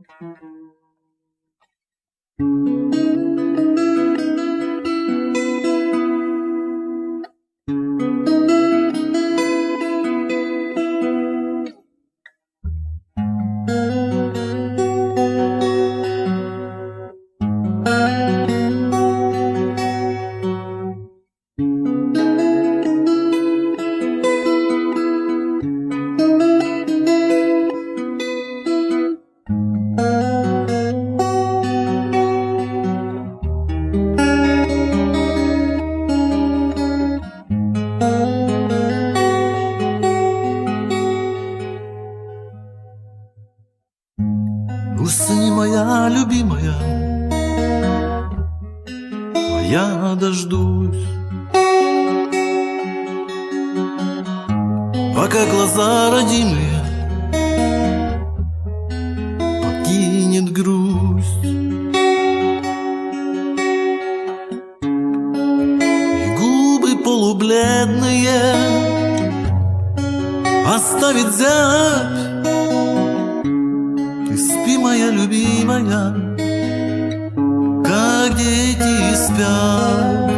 Mm-hmm. Моя любимая, а я дождусь. Пока глаза родимые покинет грусть. И губы полубледные оставит зябь. Моя любимая, как дети спят.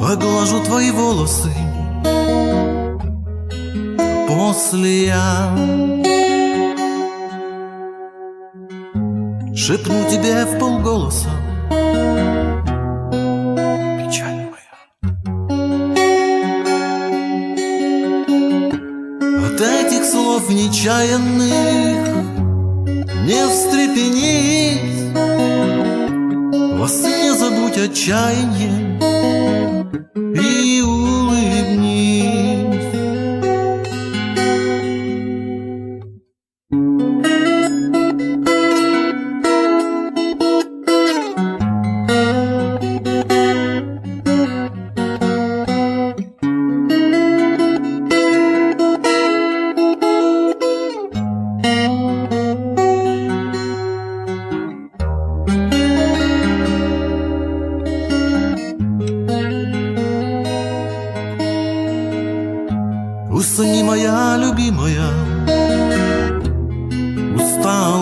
Поглажу твои волосы. После я Шепну тебе в полголоса. Печаль моя. От этих слов нечаянных Не встрепенись. Во сне забудь отчаяние и улыбнись.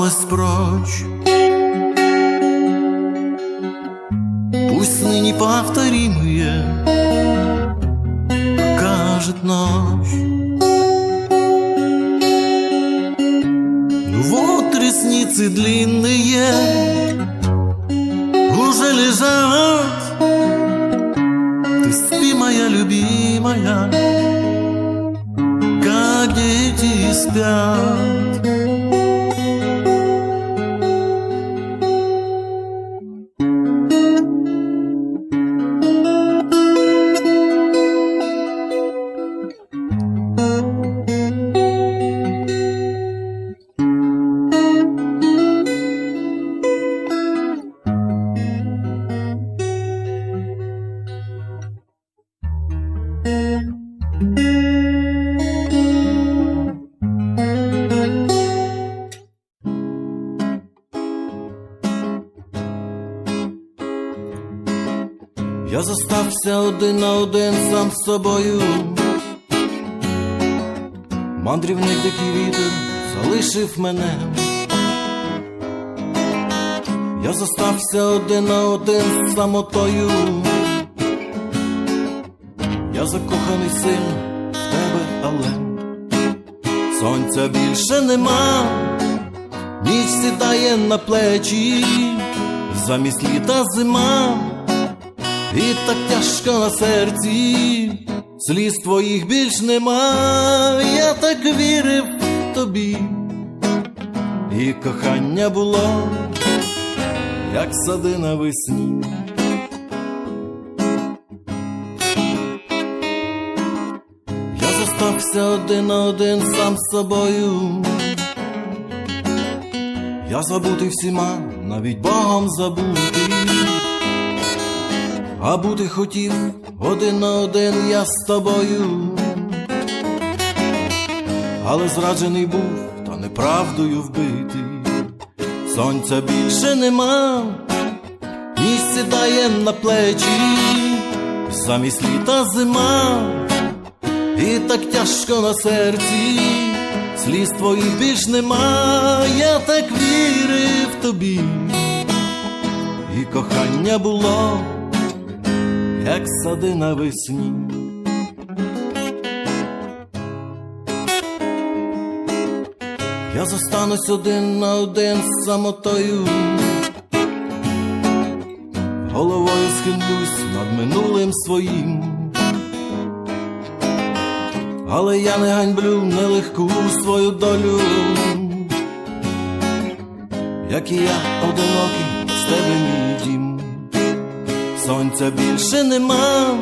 Усталость прочь. Пусть сны неповторимые покажет ночь. Ну вот ресницы длинные уже лежат. Ты спи, моя любимая, как дети спят. Я зостався один на один сам з собою. Мандрівник дикий вітер залишив мене. Я зостався один на один з самотою. Я закоханий син в тебе, але сонця більше нема, ніч сідає на плечі, замість літа зима. І так тяжко на серці, сліз твоїх більш нема, я так вірив тобі, і кохання було, як сади навесні. Я зостався один на один сам з собою. Я забутий всіма, навіть Богом забутий. А бути хотів один на один я з тобою, але зраджений був, та неправдою вбитий. Сонця більше нема, ніч сідає на плечі, замість літа зима, і так тяжко на серці, сліз твоїх більш нема, я так вірив тобі, і кохання було як сади навесні. Я зостанусь один на один з самотою. головою схилюсь над минулим своїм. Але я не ганьблю нелегку свою долю, як і я одинокий з тебе мій дім. Сонця більше нема,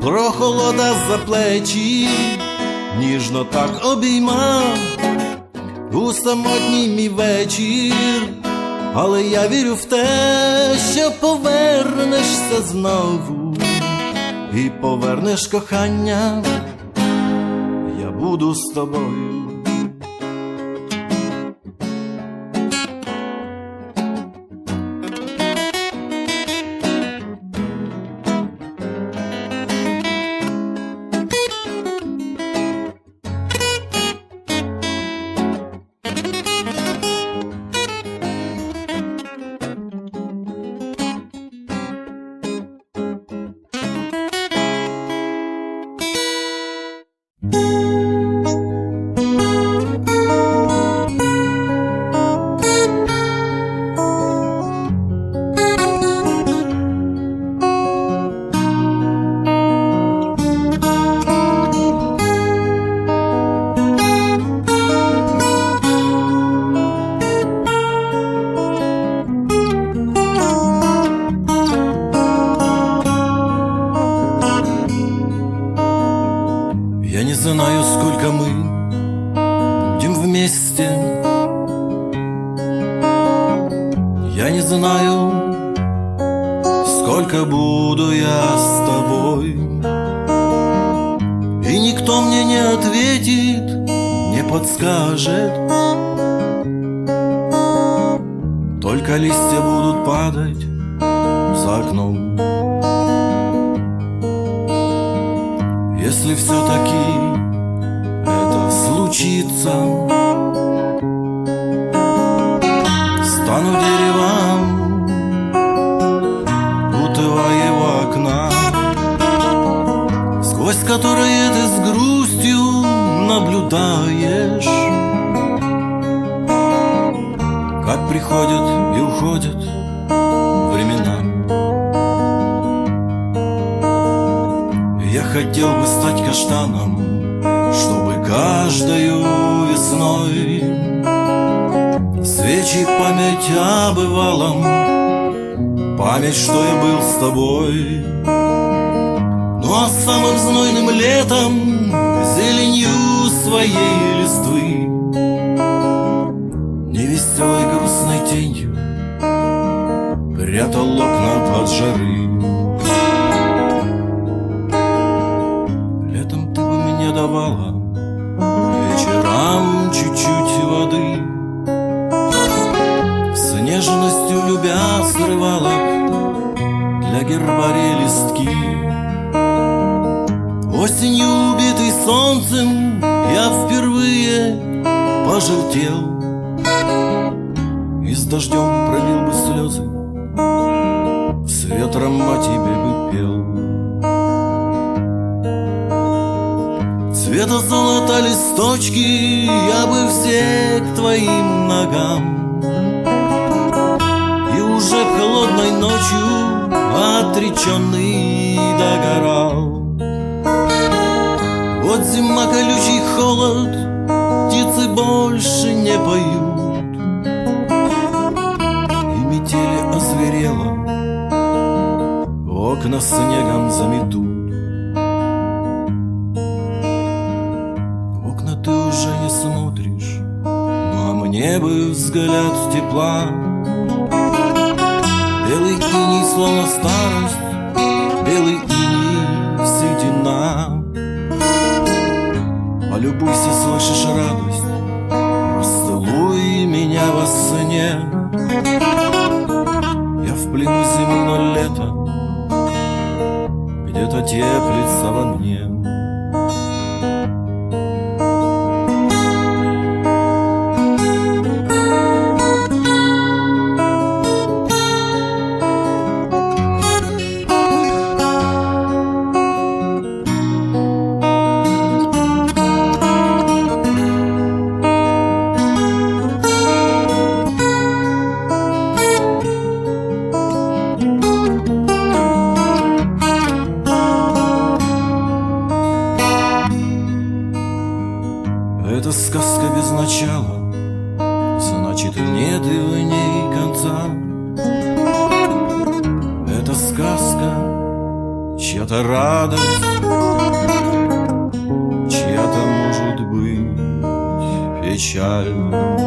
прохолода за плечі, ніжно так обіймав у самотній мій вечір, але я вірю в те, що повернешся знову і повернеш кохання, я буду з тобою. Только листья будут падать за окном. Если все-таки это случится, стану деревом у твоего окна, сквозь которое ты с грустью наблюдаешь, приходят и уходят времена. Я хотел бы стать каштаном, чтобы каждою весной Свечи память о бывалом, память, что я был с тобой. Ну а самым знойным летом, зеленью своей листвы, Невеселой грустной тенью прятал окна от жары. Летом ты бы мне давала Вечерам чуть-чуть воды. С нежностью любя срывала Для гербария листки. Осенью убитый солнцем Я впервые пожелтел И с дождем пролил бы слезы С ветром о тебе бы пел. Цвета золота листочки Я бы все к твоим ногам. И уже холодной ночью Отреченный догорал. Вот зима, колючий холод Птицы больше не поют Окна снегом заметут. В окна ты уже не смотришь Ну а мне бы взгляд тепла. Белый иней, словно старость Белый иней, седина Полюбуйся, слышишь радость Расцелуй меня во сне теплится во мне чья-то радость, чья-то может быть печаль.